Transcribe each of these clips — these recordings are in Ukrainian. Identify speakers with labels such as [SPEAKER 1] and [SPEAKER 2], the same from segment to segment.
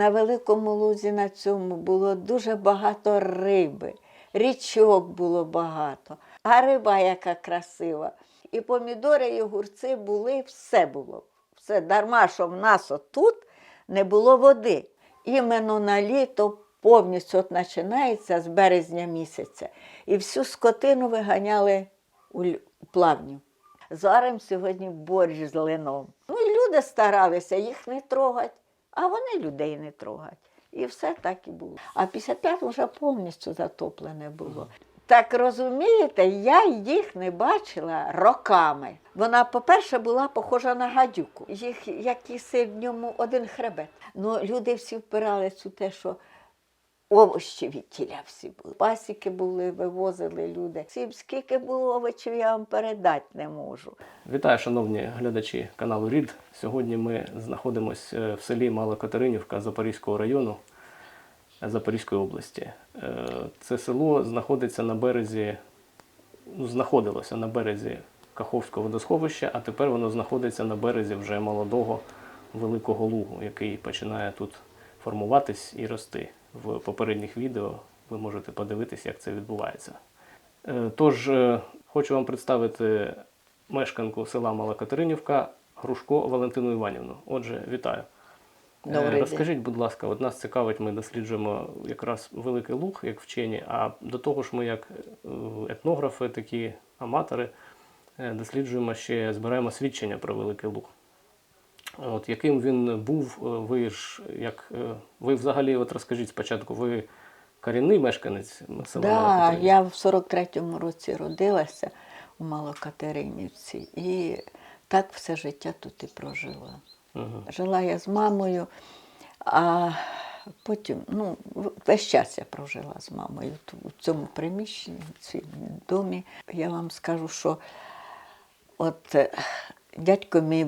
[SPEAKER 1] на великому лузі на цьому було дуже багато риби, річок було багато, а риба яка красива. І помідори, і огурці були, все було. Все дарма, що в нас отут не було води. Іменно на літо повністю от починається з березня місяця. І всю скотину виганяли у плавню. Зараз сьогодні борщ з лином. Ну і люди старалися їх не трогати, а вони людей не трогають. І все так і було. А 55 вже повністю затоплене було. Так розумієте, я їх не бачила роками. Вона, по-перше, була похожа на гадюку. Їх як і в ньому один хребет. Ну, люди всі впиралися у те, що овочі від тіля всі були. Пасіки були, вивозили люди. Всім скільки було овочів, я вам передати не можу.
[SPEAKER 2] Вітаю, шановні глядачі каналу Рід. Сьогодні ми знаходимося в селі Мала Катеринівка Запорізького району Запорізької області. Е, Це село знаходиться на березі, ну, знаходилося на березі Каховського водосховища, а тепер воно знаходиться на березі вже молодого великого лугу, який починає тут формуватись і рости. В попередніх відео ви можете подивитись, як це відбувається. Е, Тож е, хочу вам представити мешканку села Мала Катеринівка Грушко Валентину Іванівну. Отже, вітаю. Е,
[SPEAKER 1] Добрий.
[SPEAKER 2] Розкажіть, будь ласка, от нас цікавить, ми досліджуємо якраз великий луг, як вчені, а до того ж ми, як етнографи, такі аматори, досліджуємо ще, збираємо свідчення про великий луг. От яким він був, е, ви ж як е, ви взагалі, от розкажіть спочатку, ви корінний мешканець села
[SPEAKER 1] Да, я в 43-му році родилася у Малокатеринівці і так все життя тут і прожила.
[SPEAKER 2] Мгм.
[SPEAKER 1] Жила я з мамою, а потім, ну, весь час я прожила з мамою у цьому приміщенні, в цьому домі. Я вам скажу, що от е, дядько мій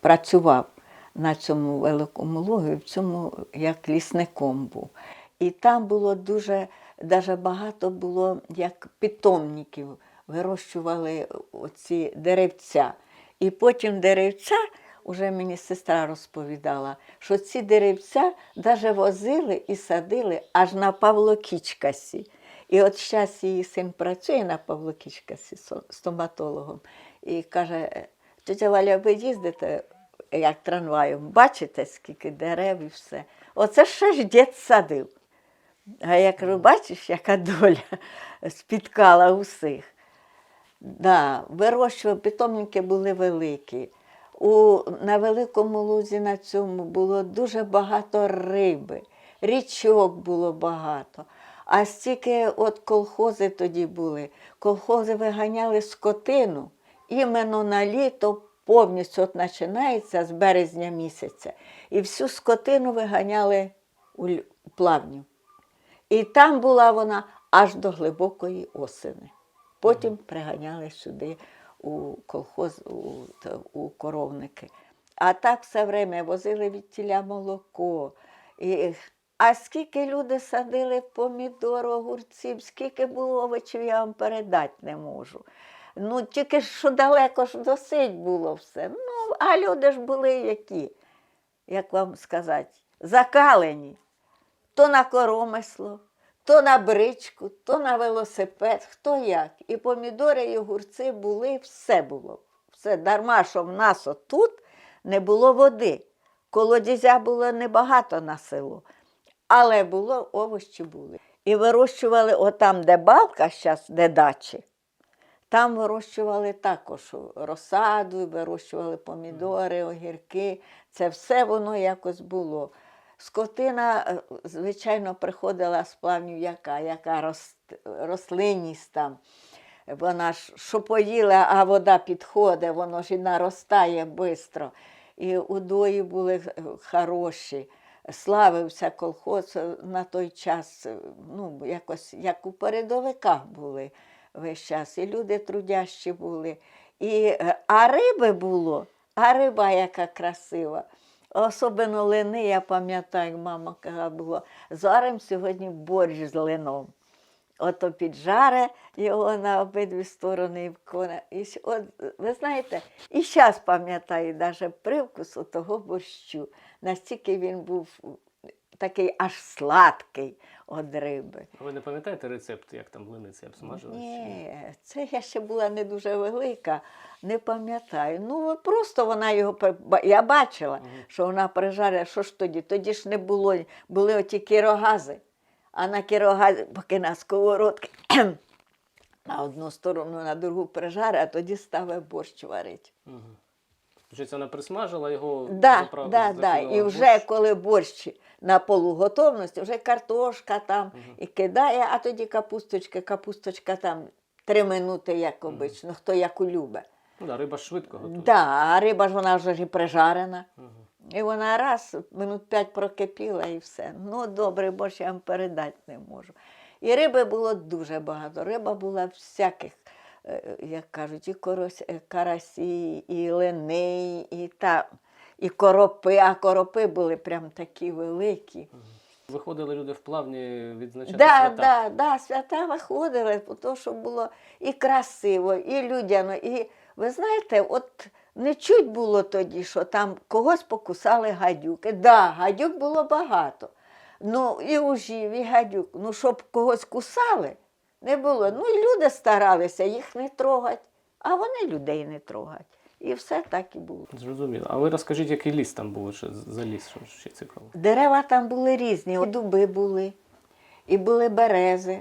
[SPEAKER 1] працював на цьому великому лугі, в цьому як лісником був. І там було дуже, дуже багато було як питомників, вирощували оці деревця. І потім деревця, уже мені сестра розповідала, що ці деревця навіть возили і садили аж на Павлокічкасі. І от зараз її син працює на Павлокічкасі стоматологом і каже: тетя Валя, ви їздите як трамваєм, бачите, скільки дерев і все. Оце ще ж дід садив. А я кажу, бачиш, яка доля спіткала усіх. Да, вирощував, питомники були великі. У, на великому лузі на цьому було дуже багато риби, річок було багато. А стільки от колхози тоді були. Колхози виганяли скотину іменно на літо повністю от починається з березня місяця. І всю скотину виганяли у плавню. І там була вона аж до глибокої осени. Потім приганяли сюди у колхоз, у, у коровники. А так все время возили від тіля молоко. І, а скільки люди садили помідор, огурців, скільки було овочів, я вам передати не можу. Ну, тільки що далеко ж досить було все. Ну, а люди ж були які, як вам сказати, закалені то на коромисло, то на бричку, то на велосипед, хто як. І помідори, і огурці були, все було. Все дарма, що в нас отут не було води. Колодязя було небагато на село, але було овощі були. І вирощували отам, де балка, зараз, де дачі. Там вирощували також розсаду, вирощували помідори, огірки. Це все воно якось було. Скотина, е, звичайно, приходила з плавнів яка, яка рос, рослинність там. Вона ж що поїла, а вода підходить, воно ж і наростає швидко. І удої були е, хороші. Славився колхоз е, на той час, ну, якось як у передовиках були весь час. І люди трудящі були. І, е, а риби було, а риба яка красива. Особливо лини, я пам'ятаю, мама казала, було, зарим сьогодні борщ з лином. Ото піджаре його на обидві сторони і вконе. І, от, ви знаєте, і зараз пам'ятаю навіть привкус того борщу. настільки він був такий аж сладкий від риби.
[SPEAKER 2] А ви не пам'ятаєте рецепт, як там блиниці обсмажились? чи
[SPEAKER 1] Ні, це я ще була не дуже велика, не пам'ятаю. Ну, просто вона його я бачила, що вона прижарила. Що ж тоді? Тоді ж не було, були оті кірогази. А на кірогазі, поки на сковородки на одну сторону, на другу прижари, а тоді ставив борщ варити.
[SPEAKER 2] Мгм. Получається, вона присмажила його,
[SPEAKER 1] Да,
[SPEAKER 2] заправ-
[SPEAKER 1] да, да. І вже коли борщ на полуготовності, вже картошка там і кидає, а тоді капусточка, капусточка там три минути, як обично, хто як улюбе.
[SPEAKER 2] Ну, да, риба ж швидко готує.
[SPEAKER 1] Да, а риба ж вона вже ж і прижарена.
[SPEAKER 2] Мгм.
[SPEAKER 1] І вона раз, минут п'ять прокипіла і все. Ну, добре, борщ я вам передати не можу. І риби було дуже багато. Риба була всяких, як кажуть, і корос, е, карасі, і лини, і та, і коропи, а коропи були прям такі великі.
[SPEAKER 2] Виходили люди в плавні відзначати
[SPEAKER 1] Да,
[SPEAKER 2] свята.
[SPEAKER 1] да, да, свята виходили, то, що було і красиво, і людяно. І ви знаєте, от не чуть було тоді, що там когось покусали гадюки. Да, гадюк було багато. Ну, і ужів, і гадюк. Ну, щоб когось кусали, не було. Ну, і люди старалися їх не трогати, а вони людей не трогать. І все так і було.
[SPEAKER 2] Зрозуміло. А ви розкажіть, який ліс там був ще за ліс, що ще цікаво.
[SPEAKER 1] Дерева там були різні, і дуби були, і були берези.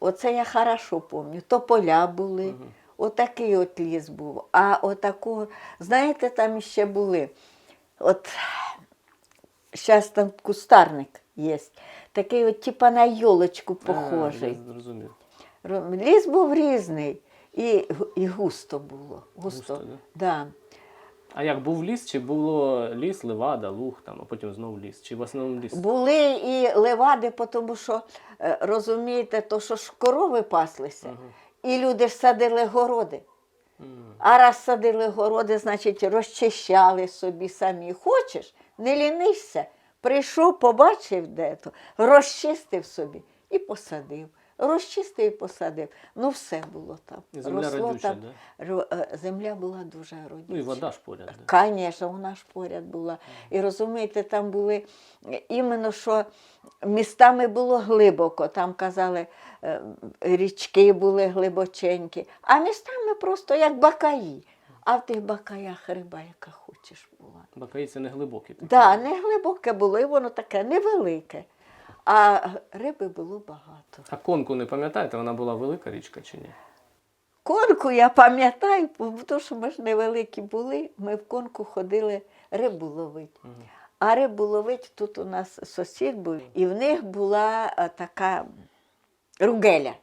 [SPEAKER 1] Оце я хорошо пам'ятаю. Тополя були. Отакий от ліс був. А отакого, знаєте, там ще були. От зараз там кустарник є. Такий от типа на йолочку похожий.
[SPEAKER 2] А, я зрозумів.
[SPEAKER 1] Ліс був різний. І, і густо було. Густо.
[SPEAKER 2] Густо,
[SPEAKER 1] да?
[SPEAKER 2] А як був ліс, чи було ліс, левада, луг, там, а потім знову ліс? Чи в основному ліс?
[SPEAKER 1] Були і левади, тому що, е, розумієте, то що ж корови паслися, і люди ж садили городи. А раз садили городи, значить, розчищали собі самі. Хочеш, не лінишся. Прийшов, побачив де то, розчистив собі і посадив. Розчистив посадив. Ну, все було там.
[SPEAKER 2] І земля родюча,
[SPEAKER 1] Ро- е, Земля була дуже родюча.
[SPEAKER 2] Ну і вода ж поряд. Да?
[SPEAKER 1] Звісно, вона ж поряд була. І розумієте, там були іменно що містами було глибоко. Там казали, е, річки були глибоченькі, а містами просто як бакаї. А в тих бакаях риба, яка хочеш була.
[SPEAKER 2] Бакаї це не глибокі. такі.
[SPEAKER 1] Да, не глибоке було, і воно таке невелике. А риби було багато.
[SPEAKER 2] А конку не пам'ятаєте, вона була велика річка чи ні?
[SPEAKER 1] Конку я пам'ятаю, тому що ми ж невеликі були, ми в конку ходили рибу ловити. А рибу ловити тут у нас сусід був, і в них була е, така ругеля.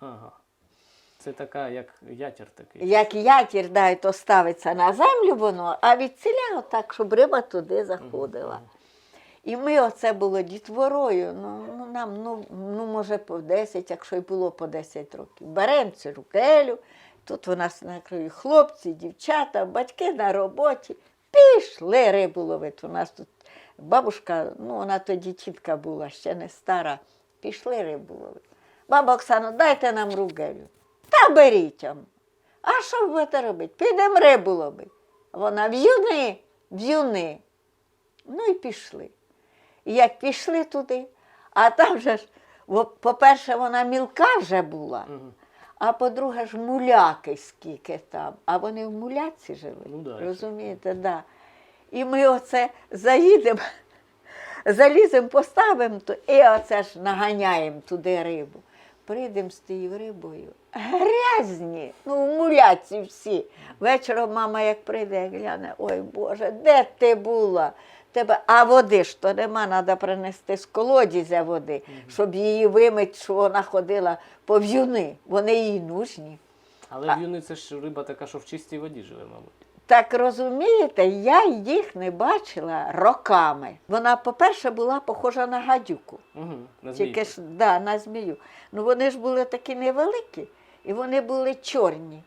[SPEAKER 2] Ага. Це така, як ятір такий.
[SPEAKER 1] Як ятір, да, і то ставиться на землю воно, а від ціля отак, щоб риба туди заходила. І ми оце було дітворою, ну, ну нам, ну, ну, може, по 10, якщо й було по 10 років. Беремо цю рукелю, тут у нас на краю хлопці, дівчата, батьки на роботі. Пішли рибу ловити. У нас тут бабушка, ну вона тоді тітка була, ще не стара. Пішли рибу ловити. Баба Оксано, дайте нам ругелю. Та беріть. А що будете робити? Підемо рибу ловити. Вона в'юни, в'юни. Ну і пішли. І як пішли туди, а там же ж, по-перше, вона мілка вже була, а по-друге ж муляки скільки там. А вони в муляці жили.
[SPEAKER 2] Ну да,
[SPEAKER 1] розумієте, да. І ми оце заїдемо, заліземо, поставимо, то, і оце ж наганяємо туди рибу. Прийдемо з тією рибою. Грязні, ну, в муляці всі. Вечором мама, як прийде, гляне, ой Боже, де ти була? Тебе, а води ж то нема, треба принести з колодязя води, щоб її вимити, що вона ходила по в'юни. Вони їй нужні.
[SPEAKER 2] Але в'юни це ж риба така, що в чистій воді живе, мабуть.
[SPEAKER 1] Так розумієте, я їх не бачила роками. Вона, по-перше, була похожа на гадюку.
[SPEAKER 2] Угу, на
[SPEAKER 1] Тільки ж да, на змію. Ну вони ж були такі невеликі, і вони були чорні.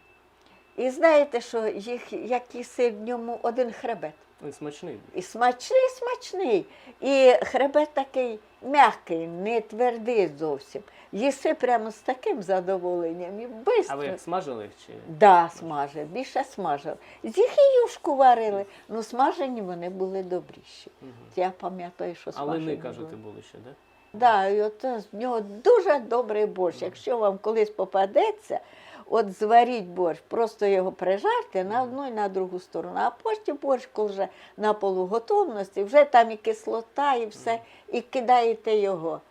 [SPEAKER 1] І знаєте, що їх як в ньому один хребет.
[SPEAKER 2] Він смачний.
[SPEAKER 1] І смачний, смачний. І хребет такий м'який, не твердий зовсім. Їси прямо з таким задоволенням і
[SPEAKER 2] А ви як смажили чи?
[SPEAKER 1] Да, смажили, більше смажили. З їх і юшку варили, ну смажені вони були добріші. Я пам'ятаю, що
[SPEAKER 2] А
[SPEAKER 1] смажені
[SPEAKER 2] лини, кажете,
[SPEAKER 1] були.
[SPEAKER 2] ще, так? Да?
[SPEAKER 1] Да, і от з нього дуже добрий борщ. Якщо вам колись попадеться, от зваріть борщ, просто його прижарте на одну і на другу сторону, а потім борщ, коли вже на полуготовності, вже там і кислота, і все, і кидаєте його.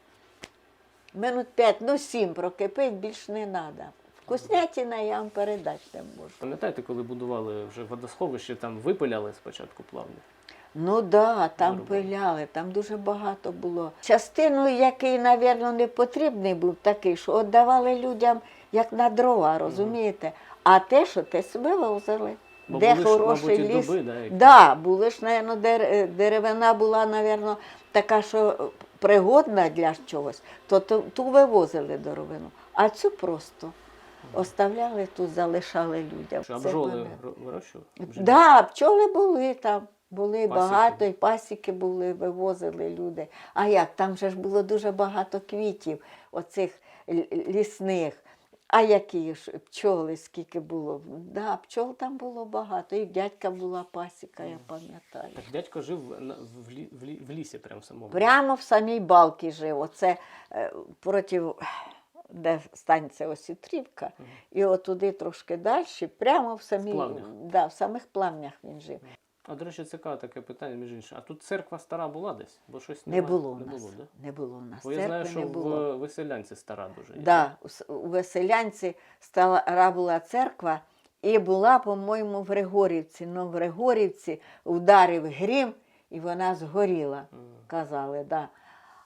[SPEAKER 1] Минут 5, ну 7 прокипить, більш не треба. Вкуснятина я вам передати не можу.
[SPEAKER 2] Пам'ятаєте, коли будували вже водосховище, там випиляли спочатку плавні?
[SPEAKER 1] Ну так, да, там
[SPEAKER 2] Виробили.
[SPEAKER 1] пиляли, там дуже багато було. Частину, який, мабуть, не потрібний був такий, що віддавали людям як на дрова, розумієте? А те, що те себе вивозили.
[SPEAKER 2] Бо
[SPEAKER 1] Де
[SPEAKER 2] були ж,
[SPEAKER 1] хороший
[SPEAKER 2] мабуть, і
[SPEAKER 1] ліс.
[SPEAKER 2] дуби, да, які-
[SPEAKER 1] да, були ж, мабуть, деревина була, мабуть, така, що пригодна для чогось, то ту, ту вивозили деревину, а цю просто оставляли тут, залишали людям.
[SPEAKER 2] Що
[SPEAKER 1] Це
[SPEAKER 2] бджоли
[SPEAKER 1] мене.
[SPEAKER 2] ро- вирощували?
[SPEAKER 1] Так, да, пчоли були там. Були
[SPEAKER 2] Пасіки.
[SPEAKER 1] багато, і пасіки були, вивозили люди. А як? Там же ж було дуже багато квітів, оцих л- лісних. А які ж пчоли, скільки було? Да, пчол там було багато. І в дядька була пасіка, я пам'ятаю.
[SPEAKER 2] Так дядько жив в, лі, в, лі, в лісі прямо в самому.
[SPEAKER 1] Прямо в самій балці жив. Оце е, проти, де станція Осітрівка, і отуди трошки далі, прямо в самій,
[SPEAKER 2] плавнях.
[SPEAKER 1] да, в самих плавнях він жив.
[SPEAKER 2] А до речі, цікаве таке питання, між іншим. А тут церква стара була десь? Бо щось
[SPEAKER 1] Не
[SPEAKER 2] нема-
[SPEAKER 1] було в
[SPEAKER 2] не
[SPEAKER 1] нас.
[SPEAKER 2] було, да?
[SPEAKER 1] Не було в нас.
[SPEAKER 2] Бо я знаю,
[SPEAKER 1] Церкви
[SPEAKER 2] що
[SPEAKER 1] не було.
[SPEAKER 2] в Веселянці стара дуже. є.
[SPEAKER 1] Да, у С- у Веселянці стара була церква, і була, по-моєму, в Григорівці. Ну, в Григорівці вдарив грім, і вона згоріла, казали. Да.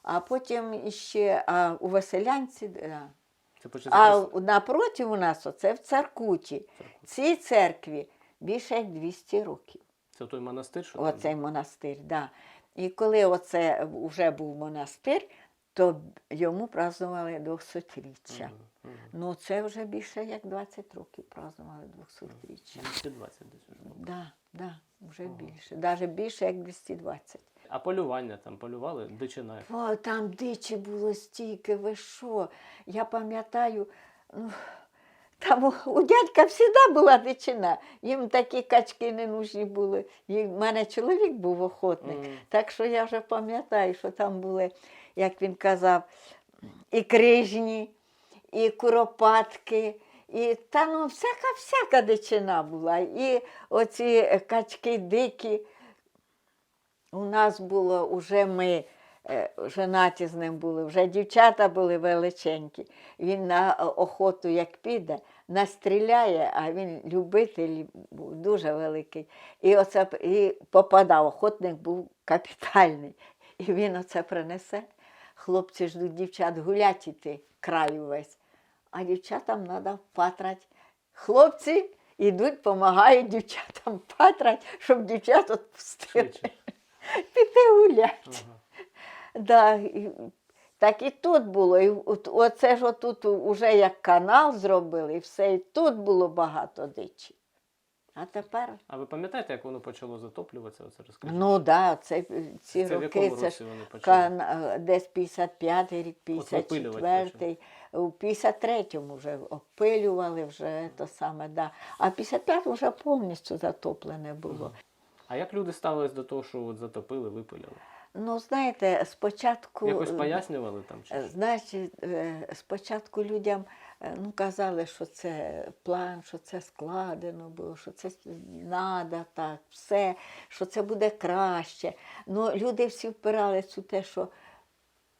[SPEAKER 1] А потім іще а у Веселянці. Да.
[SPEAKER 2] Це
[SPEAKER 1] А
[SPEAKER 2] якраз-
[SPEAKER 1] напроти у нас оце в Царкуті. Цій церкві більше як 200 років.
[SPEAKER 2] Це той монастир, що там?
[SPEAKER 1] Оцей монастир, да. І коли оце вже був монастир, то йому празднували 200-річчя.
[SPEAKER 2] Мгм, мгм.
[SPEAKER 1] Ну, це вже більше як 20 років празднували 200-річчя.
[SPEAKER 2] 220 десь вже було.
[SPEAKER 1] Да, да, вже більше. Навіть більше як 220.
[SPEAKER 2] А полювання там полювали, дичина.
[SPEAKER 1] О, там дичі було стільки, ви що? Я пам'ятаю, ну, там у, у дядька завжди була дичина. Їм такі качки не нужні були. І в мене чоловік був охотник.
[SPEAKER 2] Мгм.
[SPEAKER 1] Так що я вже пам'ятаю, що там були, як він казав, і крижні, і куропатки. І та ну всяка всяка дичина була. І оці качки дикі. У нас було вже ми женаті з ним були, вже дівчата були величенькі. Він на е, охоту, як піде, настріляє, а він любитель був дуже великий. І оце і попадав, охотник був капітальний. І він оце принесе. Хлопці ждуть дівчат гулять іти краю весь. А дівчатам треба патрать. Хлопці йдуть, допомагають дівчатам патрать, щоб дівчат відпустили. Піти гулять.
[SPEAKER 2] Ага.
[SPEAKER 1] Да, і, так і тут було. І от, оце ж отут уже як канал зробили, і все, і тут було багато дичі. А тепер,
[SPEAKER 2] А ви пам'ятаєте, як воно почало затоплюватися? Оце розкажіть.
[SPEAKER 1] ну так, да, це, ці
[SPEAKER 2] Це в
[SPEAKER 1] роки,
[SPEAKER 2] якому
[SPEAKER 1] це
[SPEAKER 2] році
[SPEAKER 1] ж
[SPEAKER 2] вони почали?
[SPEAKER 1] кан, е, десь 55-й рік,
[SPEAKER 2] випилювати
[SPEAKER 1] 54-й, у 53-му вже опилювали вже то саме, да. а в 55-му вже повністю затоплене було.
[SPEAKER 2] А як люди ставились до того, що от затопили, випиляли?
[SPEAKER 1] Ну, знаєте, спочатку.
[SPEAKER 2] Якось
[SPEAKER 1] е,
[SPEAKER 2] пояснювали там? Чи?
[SPEAKER 1] Е. Значить, е, спочатку людям ну, казали, що це план, що це складено було, що це треба так, все, що це буде краще. Ну, люди всі впиралися у те, що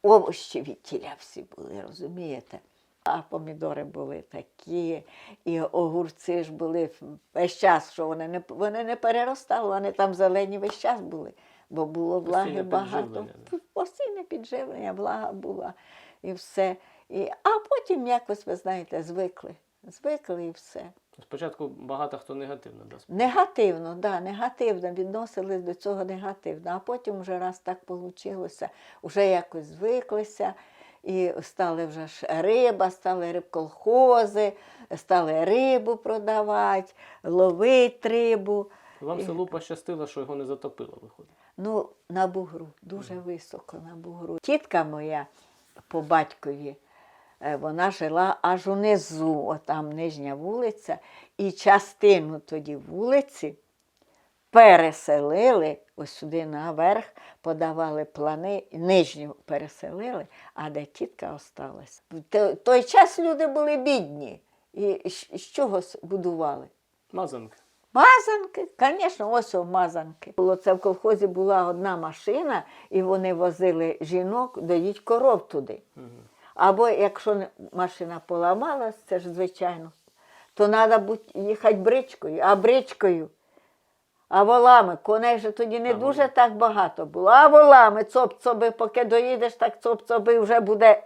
[SPEAKER 1] овощі від тіля всі були, розумієте? А помідори були такі, і огурці ж були весь час, що вони не, вони не переростали, вони там зелені весь час були, бо було влаги
[SPEAKER 2] Постійне
[SPEAKER 1] багато.
[SPEAKER 2] підживлення.
[SPEAKER 1] Постійне підживлення, влага була і все. І, а потім якось, ви знаєте, звикли. Звикли і все.
[SPEAKER 2] Спочатку багато хто негативно да, сприймав.
[SPEAKER 1] Негативно, да, негативно відносились до цього негативно. А потім вже раз так вийшло, вже якось звиклися. І стали вже ж риба, стали рибколхози, стали рибу продавати, ловити рибу.
[SPEAKER 2] Вам селу пощастило, що його не затопило, виходить.
[SPEAKER 1] Ну, на бугру, дуже високо на бугру. Тітка моя по батькові, е, вона жила аж унизу, отам нижня вулиця, і частину тоді вулиці переселили ось сюди наверх, подавали плани, нижню переселили, а де тітка осталась. В той час люди були бідні. І з чого будували?
[SPEAKER 2] Мазанки.
[SPEAKER 1] Мазанки, звісно, ось о, мазанки. Було це в колхозі була одна машина, і вони возили жінок доїть коров туди. Або якщо машина поламалась, це ж звичайно, то треба їхати бричкою, а бричкою. А волами, коней же тоді не
[SPEAKER 2] А,
[SPEAKER 1] дуже так багато було. А волами, цоп-цоби, поки доїдеш, так цоп-цоби вже буде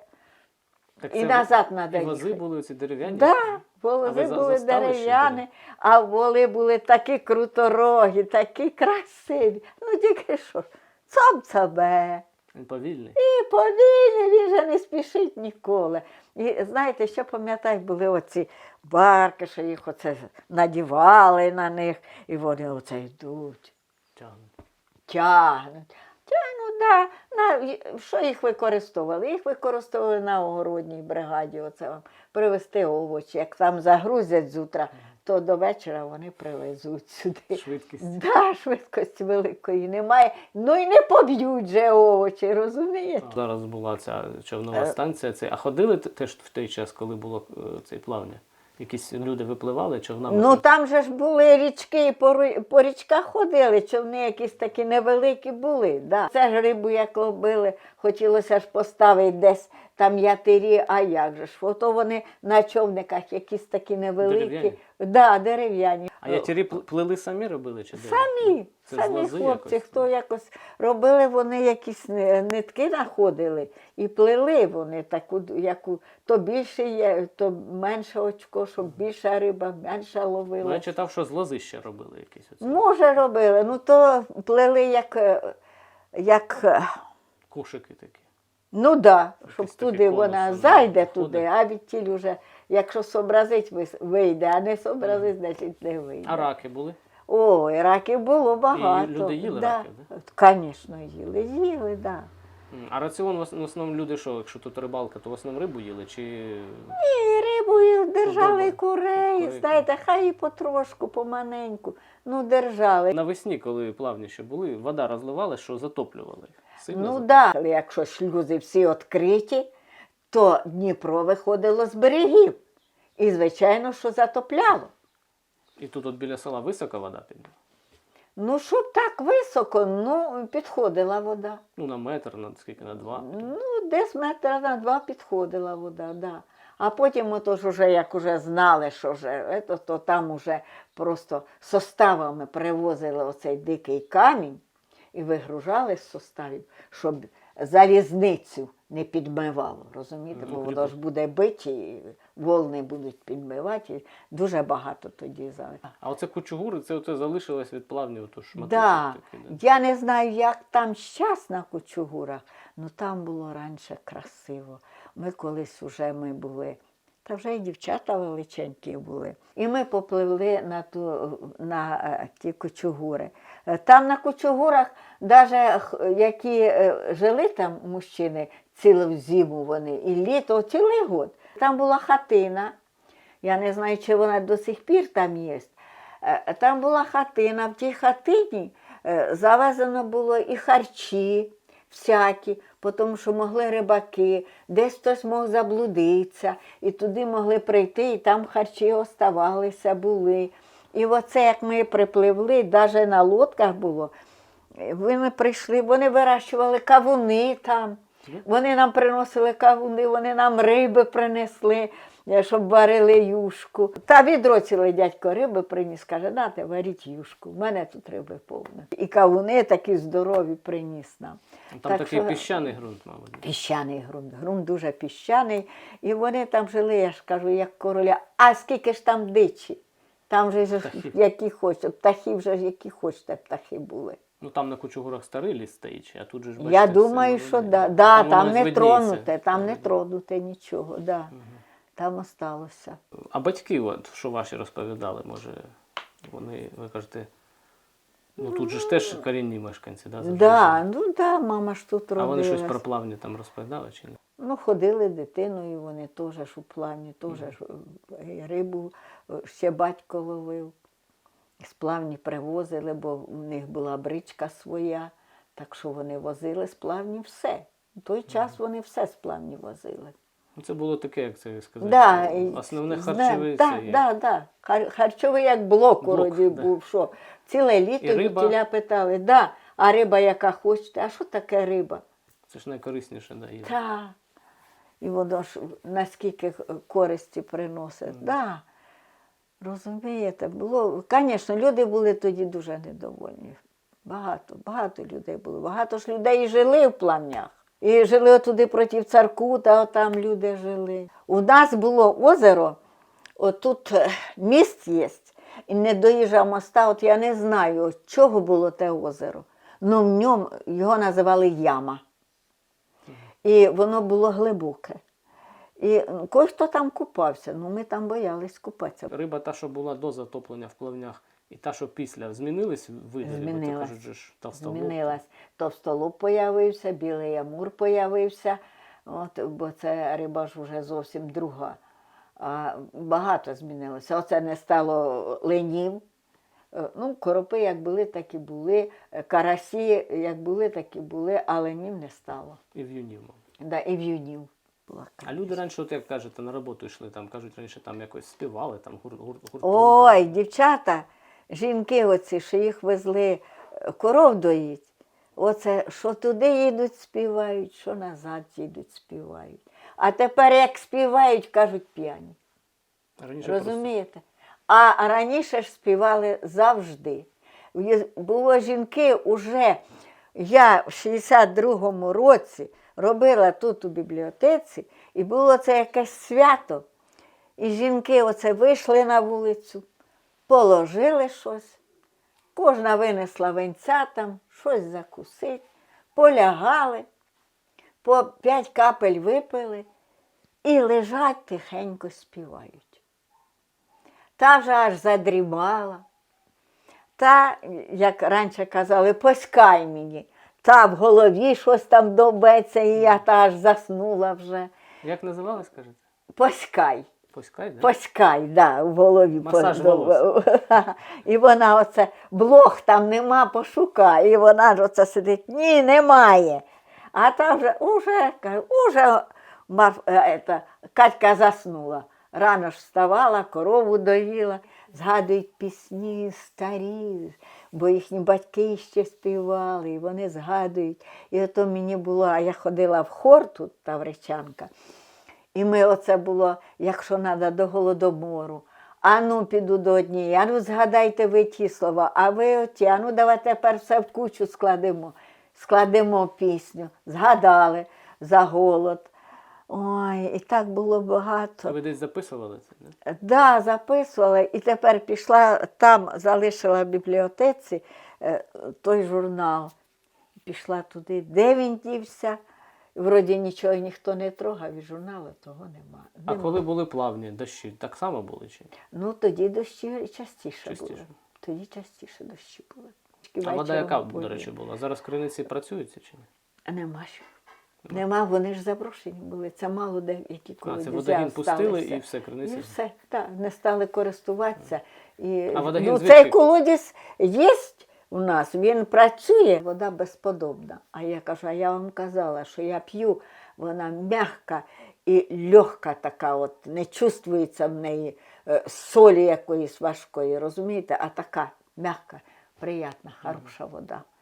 [SPEAKER 2] Так
[SPEAKER 1] і назад
[SPEAKER 2] ви-
[SPEAKER 1] треба
[SPEAKER 2] І вози були ці дерев'яні?
[SPEAKER 1] Да, вози були дерев'яні, а воли були такі круторогі, такі красиві. Ну тільки що, цап-цабе.
[SPEAKER 2] Він повільний.
[SPEAKER 1] І повільні, він же не спішить ніколи. І знаєте, що пам'ятаю, були оці барки, що їх оце надівали на них, і вони оце йдуть,
[SPEAKER 2] Тягнуть.
[SPEAKER 1] тягнуть. Тягнуть, да. На, що їх використовували? Їх використовували на огородній бригаді. Оце вам привезти овочі. Як там загрузять з утра, то до вечора вони привезуть сюди.
[SPEAKER 2] Швидкість.
[SPEAKER 1] Да, швидкості великої немає. Ну і не поб'ють же овочі, розумієте?
[SPEAKER 2] Зараз була ця човнова
[SPEAKER 1] Е.
[SPEAKER 2] станція. Це... А ходили те- теж в той час, коли було е, це плавання? Якісь люди випливали, човнами?
[SPEAKER 1] Ну там же ж були річки, по, по річках ходили, човни якісь такі невеликі були. Да. Це ж рибу, як ловили, хотілося ж поставити десь там ятирі, а як же ж? Ото вони на човниках якісь такі невеликі.
[SPEAKER 2] Дерев'яні?
[SPEAKER 1] Да, дерев'яні.
[SPEAKER 2] А ятірі пл- плели самі робили чи де?
[SPEAKER 1] Самі,
[SPEAKER 2] Це з
[SPEAKER 1] самі
[SPEAKER 2] лози
[SPEAKER 1] хлопці,
[SPEAKER 2] якось?
[SPEAKER 1] хто якось робили, вони якісь ни- нитки знаходили і плели вони таку, яку то більше є, то менше очко, щоб більша риба, менша
[SPEAKER 2] Ну,
[SPEAKER 1] ловила.
[SPEAKER 2] я читав, що з лози ще робили якісь. Оце.
[SPEAKER 1] Може, робили, ну то плели як, е, як е,
[SPEAKER 2] Кошики такі.
[SPEAKER 1] ну да, щоб туди
[SPEAKER 2] колесо,
[SPEAKER 1] вона зайде
[SPEAKER 2] виходить.
[SPEAKER 1] туди, а відтіль уже, якщо зобразить, вийде, а не зобразить, значить не вийде.
[SPEAKER 2] А раки були?
[SPEAKER 1] Ой, раків було багато.
[SPEAKER 2] люди їли
[SPEAKER 1] да.
[SPEAKER 2] раків,
[SPEAKER 1] Звісно, їли, їли, да.
[SPEAKER 2] А раціон в основному люди, що, якщо тут рибалка, то в основному рибу їли чи
[SPEAKER 1] І рибу і держали, і курей,
[SPEAKER 2] Курей,
[SPEAKER 1] знаєте, хай і потрошку, поманеньку. Ну, держали.
[SPEAKER 2] навесні, коли плавні ще були, вода розливала, що затоплювали. Сильно
[SPEAKER 1] Ну так, да. якщо шлюзи всі відкриті, то Дніпро виходило з берегів. І, звичайно, що затопляло.
[SPEAKER 2] І тут от біля села висока вода піде.
[SPEAKER 1] Ну, щоб так високо, ну, підходила вода.
[SPEAKER 2] Ну, на метр, на скільки, на два.
[SPEAKER 1] Ну, десь метра на два підходила вода, да. А потім ото ж уже, як уже знали, що вже, ето, то там уже просто составами привозили оцей дикий камінь і вигружали з составів, щоб залізницю не підмивало. Розумієте, бо
[SPEAKER 2] Ну,
[SPEAKER 1] воно ж буде биті, і волни будуть підмивати. і Дуже багато тоді зараз.
[SPEAKER 2] А оце кучугури, це оце залишилось від плавні, ото шматочок
[SPEAKER 1] Да.
[SPEAKER 2] такий. Да.
[SPEAKER 1] Я не знаю, як там зараз на Кучугурах, але там було раніше красиво. Ми колись вже ми були, та вже і дівчата величенькі були. І ми попливли на, ту, на е, ті Кучугури. Там на Кучугурах, навіть які е, жили там мужчини цілу зиму вони, і літо, цілий год. Там була хатина. Я не знаю, чи вона до сих пір там є. Е, Там була хатина, в тій хатині е, завезено було і харчі всякі, тому що могли рибаки, десь хтось мог заблудитися, і туди могли прийти, і там харчі оставалися, були. І оце, як ми припливли, навіть на лодках було, вони прийшли, вони вирощували кавуни там. Вони нам приносили кавуни, вони нам риби принесли, е, щоб варили юшку. Та відро ціле дядько риби приніс, каже, нате, варіть юшку. У мене тут риби повно. І кавуни такі здорові приніс нам.
[SPEAKER 2] Там
[SPEAKER 1] Так
[SPEAKER 2] такий
[SPEAKER 1] що-
[SPEAKER 2] піщаний ґрунт, мабуть.
[SPEAKER 1] Піщаний ґрунт, ґрунт дуже піщаний. І вони там жили, я ж кажу, як короля. А скільки ж там дичі? Там же ж
[SPEAKER 2] Птахів.
[SPEAKER 1] які хочете, птахів же ж які хочете птахи були.
[SPEAKER 2] Ну там на кучугурах старий ліс стоїть, а тут же ж бачите,
[SPEAKER 1] Я
[SPEAKER 2] все
[SPEAKER 1] думаю, що
[SPEAKER 2] молоде.
[SPEAKER 1] да, да,
[SPEAKER 2] воно
[SPEAKER 1] там
[SPEAKER 2] ось
[SPEAKER 1] не
[SPEAKER 2] видніється.
[SPEAKER 1] тронуте, там не тронуте нічого. Да. Там осталося.
[SPEAKER 2] А батьки, от, що ваші розповідали, може, вони, ви кажете, Ну тут же ж теж корінні мешканці, да? завжди
[SPEAKER 1] Да,
[SPEAKER 2] жили.
[SPEAKER 1] ну да, мама ж тут
[SPEAKER 2] А
[SPEAKER 1] родилась.
[SPEAKER 2] вони щось про плавні там розповідали чи ні?
[SPEAKER 1] Ну, ходили дитиною, вони теж ж у плавні, теж ж, е, рибу е, ще батько ловив. З плавні привозили, бо в них була бричка своя, так що вони возили з плавні все. В той час вони все з плавні возили.
[SPEAKER 2] Ну, це було таке, як це сказати.
[SPEAKER 1] Да,
[SPEAKER 2] ну, Основне харчове
[SPEAKER 1] да,
[SPEAKER 2] є.
[SPEAKER 1] да, да. Хар- Харчовий як блок,
[SPEAKER 2] Блок,
[SPEAKER 1] уроді
[SPEAKER 2] да.
[SPEAKER 1] був, що ціле літо тіля питали, да, а риба яка хочете, а що таке риба?
[SPEAKER 2] Це ж найкорисніше, да, їжа.
[SPEAKER 1] Так. І воно ж наскільки користі приносить. Да. Розумієте, було, звісно, люди були тоді дуже недовольні. Багато, багато людей було. Багато ж людей жили в плавнях. І жили туди проти царку, та там люди жили. У нас було озеро, отут е, міст є, і не доїжджав моста, от я не знаю, чого було те озеро. Ну в ньому його називали яма. І воно було глибоке. І кое-хто там купався, ну ми там боялись купатися.
[SPEAKER 2] Риба та, що була до затоплення в плавнях, і та, що після, змінились види риби? То
[SPEAKER 1] Змінилась.
[SPEAKER 2] кажуть, ж.
[SPEAKER 1] Змінилась. Товстолоб появився, білий амур появився, от, бо це риба ж вже зовсім друга. А багато змінилося. Оце не стало ленів. Е, Ну, коропи як були, так і були. Е, Карасі як були, так і були, а ленів не стало.
[SPEAKER 2] І в'юнів.
[SPEAKER 1] Да, і в'юнів.
[SPEAKER 2] А люди раніше, от як кажете, на роботу йшли, там кажуть, раніше там якось співали, там гур, гур, гуртом.
[SPEAKER 1] Ой, дівчата, жінки оці, що їх везли е, коров доїть. Оце, що туди їдуть, співають, що назад їдуть, співають. А тепер як співають, кажуть п'яні.
[SPEAKER 2] Раніше просто
[SPEAKER 1] Розумієте? А раніше ж співали завжди. Було жінки уже. Я в 62-му році робила тут у бібліотеці, і було це якесь свято. І жінки оце вийшли на вулицю, положили щось, кожна винесла венця там, щось закусить, полягали, по п'ять капель випили і лежать тихенько співають. Та вже аж задрімала. Та, як раніше казали, поскай мені. Та в голові щось там довбеться, і я та аж заснула вже.
[SPEAKER 2] Як називалось, кажете?
[SPEAKER 1] Поскай.
[SPEAKER 2] Поськай, да?
[SPEAKER 1] Поскай, да, в голові.
[SPEAKER 2] Масаж
[SPEAKER 1] І вона оце, блох там нема, пошукай. І вона ж оце сидить, ні, немає. А там вже, уже, уже Марф, е, ета, Катька заснула. Рано ж вставала, корову доїла, згадують пісні старі, бо їхні батьки ще співали, і вони згадують. І ото мені було, а я ходила в хор тут, Тавричанка. І ми оце було, якщо треба, до голодомору. А ну піду до однієї, а ну згадайте ви ті слова, а ви оті, а ну давай тепер все в кучу складемо. Складемо пісню. Згадали за голод. Ой, і так було багато.
[SPEAKER 2] А ви десь записували це? Да?
[SPEAKER 1] Да, записувала і тепер пішла там, залишила в бібліотеці е, той журнал. Пішла туди, де він дівся. Вроді нічого ніхто не трогав, і журналу того нема.
[SPEAKER 2] А
[SPEAKER 1] Нема.
[SPEAKER 2] коли були плавні дощі, так само були чи?
[SPEAKER 1] Ну тоді дощі частіше,
[SPEAKER 2] Частіше.
[SPEAKER 1] були. Тоді частіше дощі були.
[SPEAKER 2] А вода яка,
[SPEAKER 1] полі.
[SPEAKER 2] до речі, була? Зараз криниці працюються чи ні?
[SPEAKER 1] Нема що. Нема, вони ж заброшені були. Це мало де які
[SPEAKER 2] А, це водогін пустили і все, криниці.
[SPEAKER 1] І все, так, не стали користуватися. І,
[SPEAKER 2] А водогін
[SPEAKER 1] ну,
[SPEAKER 2] звідки?
[SPEAKER 1] цей колодязь є у нас, він працює, вода безподобна. А я кажу, а я вам казала, що я п'ю, вона м'яка і легка така, от, не чувствується в неї е, солі якоїсь важкої, розумієте, а така м'яка, приятна, хороша вода.